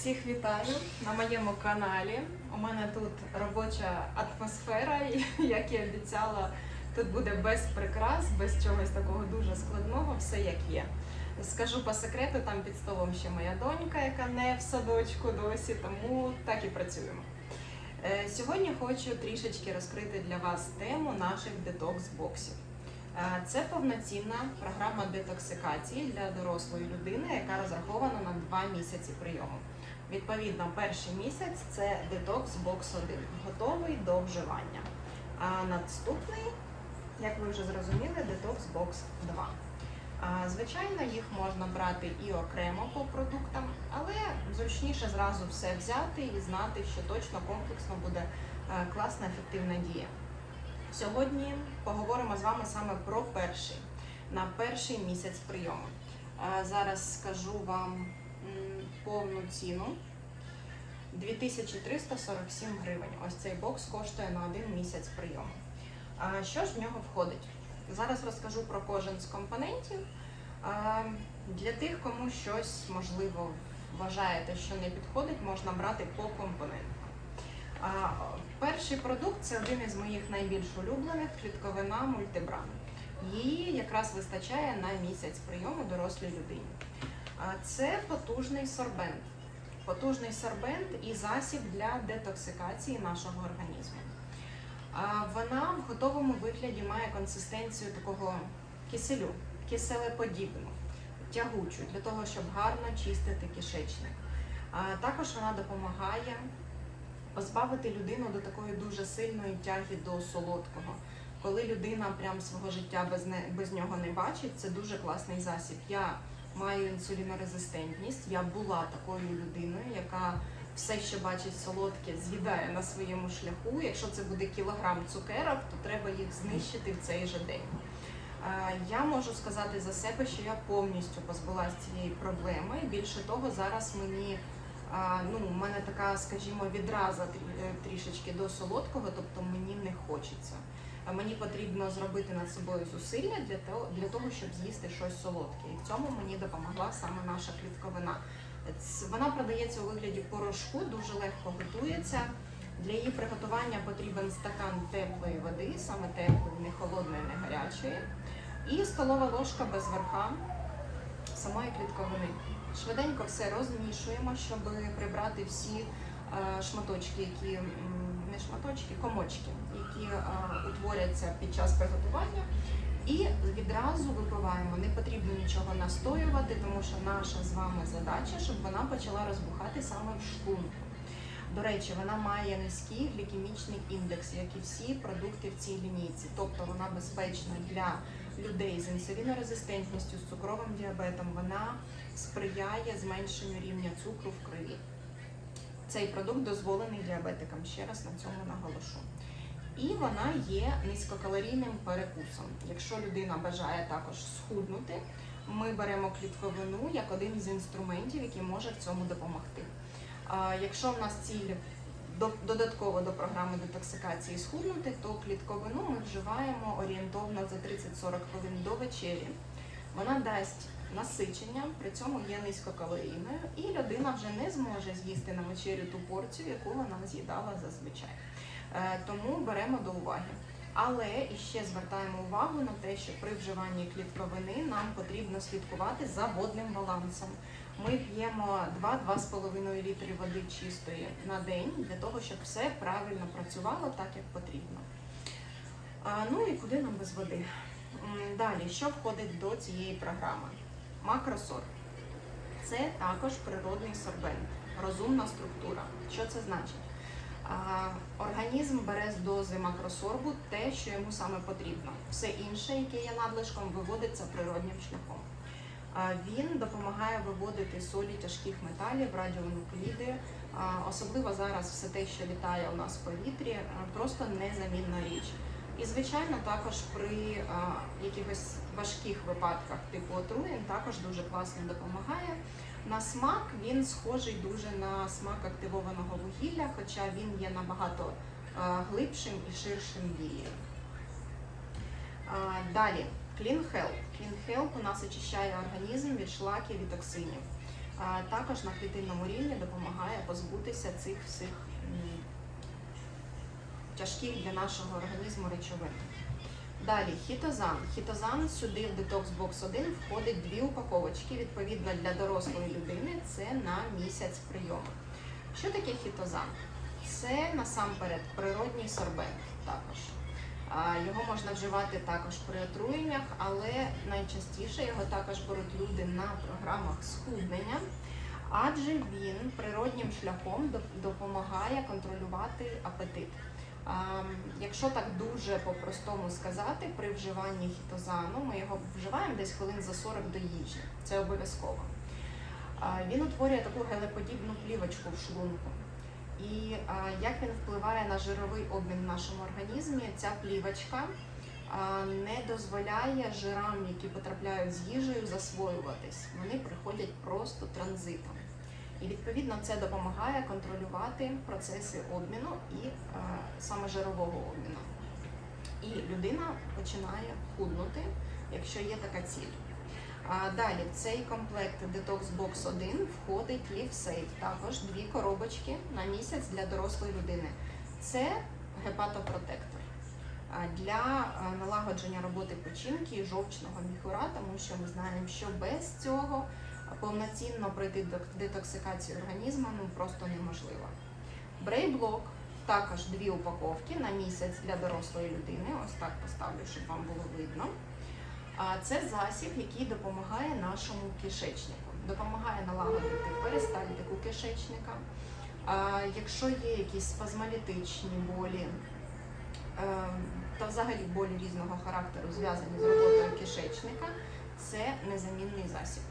Всіх вітаю на моєму каналі. У мене тут робоча атмосфера, і, як і обіцяла, тут буде без прикрас, без чогось такого дуже складного, все як є. Скажу по секрету, там під столом ще моя донька, яка не в садочку досі, тому так і працюємо. Е, Сьогодні хочу трішечки розкрити для вас тему наших детокс-боксів. Е, Це повноцінна програма детоксикації для дорослої людини, яка розрахована на 2 місяці прийому. Відповідно, перший місяць це детокс бокс 1, готовий до вживання. А наступний, як ви вже зрозуміли, детокс бокс 2. А, Звичайно, їх можна брати і окремо по продуктам, але зручніше зразу все взяти і знати, що точно комплексно буде е, класна ефективна дія. Сьогодні поговоримо з вами саме про перший на перший місяць прийому. Е, Зараз скажу вам повну ціну. 2347 гривень. Ось цей бокс коштує на один місяць прийому. А що ж в нього входить? Зараз розкажу про кожен з компонентів. Для тих, кому щось можливо вважаєте, що не підходить, можна брати по компонентам. А, Перший продукт це один із моїх найбільш улюблених клітковина мультибран. Її якраз вистачає на місяць прийому дорослій людині. Це потужний сорбент. Потужний сорбент і засіб для детоксикації нашого організму. Вона в готовому вигляді має консистенцію такого киселю, киселеподібну, тягучу, для того, щоб гарно чистити кишечник. Також вона допомагає позбавити людину до такої дуже сильної тяги до солодкого. Коли людина прям свого життя без, не, без нього не бачить, це дуже класний засіб. Я маю інсулінорезистентність, я була такою людиною, яка все, що бачить солодке, з'їдає на своєму шляху. Якщо це буде кілограм цукерок, то треба їх знищити в цей же день. Я можу сказати за себе, що я повністю позбулася цієї проблеми. Більше того, зараз мені ну, у мене така, скажімо, відраза е, трішечки до солодкого, тобто мені не хочеться. Мені потрібно зробити над собою зусилля для того, для того, щоб з'їсти щось солодке. І в цьому мені допомогла саме наша клітковина. Вона продається у вигляді порошку, дуже легко готується. Для її приготування потрібен стакан теплої води, саме теплої, не холодної, не гарячої, і столова ложка без верха самої клітковини. Швиденько все розмішуємо, щоб прибрати всі е, шматочки, які не шматочки, комочки, які е, утворяться під час приготування. І відразу випиваємо. Не потрібно нічого настоювати, тому що наша з вами задача, щоб вона почала розбухати саме в шлунку. До речі, вона має низький глікемічний індекс, як і всі продукти в цій лінійці. Тобто вона безпечна для людей з інсулінорезистентністю, з цукровим діабетом. Вона сприяє зменшенню рівня цукру в крові. Цей продукт дозволений діабетикам. Ще раз на цьому наголошу. І вона є низькокалорійним перекусом. Якщо людина бажає також схуднути, ми беремо клітковину як один з інструментів, який може в цьому допомогти. Якщо в нас ціль додатково до програми детоксикації схуднути, то клітковину ми вживаємо орієнтовно за 30-40 хвилин до вечері. Вона дасть насичення, при цьому є низькокалорійною, і людина вже не зможе з'їсти на вечерю ту порцію, яку вона з'їдала зазвичай. Е, Тому беремо до уваги. Але іще звертаємо увагу на те, що при вживанні клітковини нам потрібно слідкувати за водним балансом. Ми п'ємо 2-2,5 літри води чистої на день для того, щоб все правильно працювало так, як потрібно. Ну і куди нам без води? Далі, що входить до цієї програми? Макросор. Це також природний сорбент, розумна структура. Що це значить? Організм бере з дози макросорбу те, що йому саме потрібно. Все інше, яке є надлишком, виводиться природним шляхом. Він допомагає виводити солі тяжких металів, радіонукліди. Особливо зараз все те, що літає у нас в повітрі, просто незамінна річ. І, звичайно, також при а, якихось важких випадках типу отруєнь також дуже класно допомагає. На смак він схожий дуже на смак активованого вугілля, хоча він є набагато а, глибшим і ширшим дією. Далі, Clean Health. Clean Health у нас очищає організм від шлаків і токсинів. А також на клітинному рівні допомагає позбутися цих всіх тяжких для нашого організму речовин. Далі хітозан. Хітозан сюди в Detox Box 1 входить дві упаковочки. Відповідно для дорослої людини це на місяць прийому. Що таке хітозан? Це насамперед природній сорбент також. Його можна вживати також при отруєннях, але найчастіше його також беруть люди на програмах схуднення, адже він природнім шляхом допомагає контролювати апетит. Якщо так дуже по-простому сказати, при вживанні хітозану ми його вживаємо десь хвилин за 40 до їжі. Це обов'язково. Він утворює таку гелеподібну плівочку в шлунку. І як він впливає на жировий обмін в нашому організмі, ця плівочка не дозволяє жирам, які потрапляють з їжею, засвоюватись. Вони приходять просто транзитом. І відповідно це допомагає контролювати процеси обміну і е, саме жирового обміну. І людина починає худнути, якщо є така ціль. А далі в цей комплект Detox Box 1 входить LiveSafe, також дві коробочки на місяць для дорослої людини. Це гепатопротектор для е, налагодження роботи печінки і жовчного міхура, тому що ми знаємо, що без цього повноцінно пройти детоксикацію організму ну, просто неможливо. Брейблок також дві упаковки на місяць для дорослої людини. Ось так поставлю, щоб вам було видно. Це засіб, який допомагає нашому кишечнику, допомагає налагодити перистальтику кишечника. Якщо є якісь спазмолітичні болі е, та взагалі болі різного характеру, зв'язані з роботою кишечника, це незамінний засіб.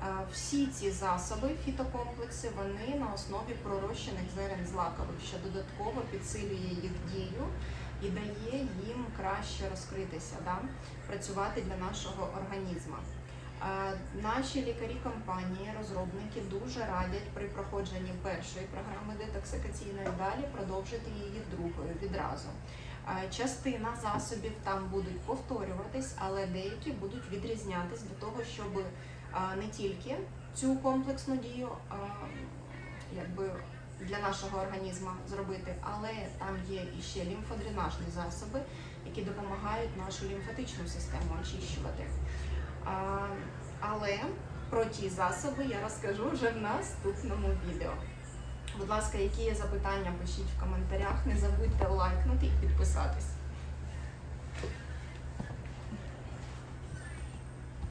А, Всі ці засоби, фітокомплекси, вони на основі пророщених зерен злакових, що додатково підсилює їх дію і дає їм краще розкритися, да? працювати для нашого організму. Наші лікарі компанії, розробники дуже радять при проходженні першої програми детоксикаційної далі продовжити її другою відразу. Частина засобів там будуть повторюватись, але деякі будуть відрізнятись для того, щоб не тільки цю комплексну дію якби для нашого організму зробити, але там є і ще лімфодренажні засоби, які допомагають нашу лімфатичну систему очищувати. Але про ті засоби я розкажу вже в наступному відео. Будь ласка, які є запитання, пишіть в коментарях. Не забудьте лайкнути і підписатись.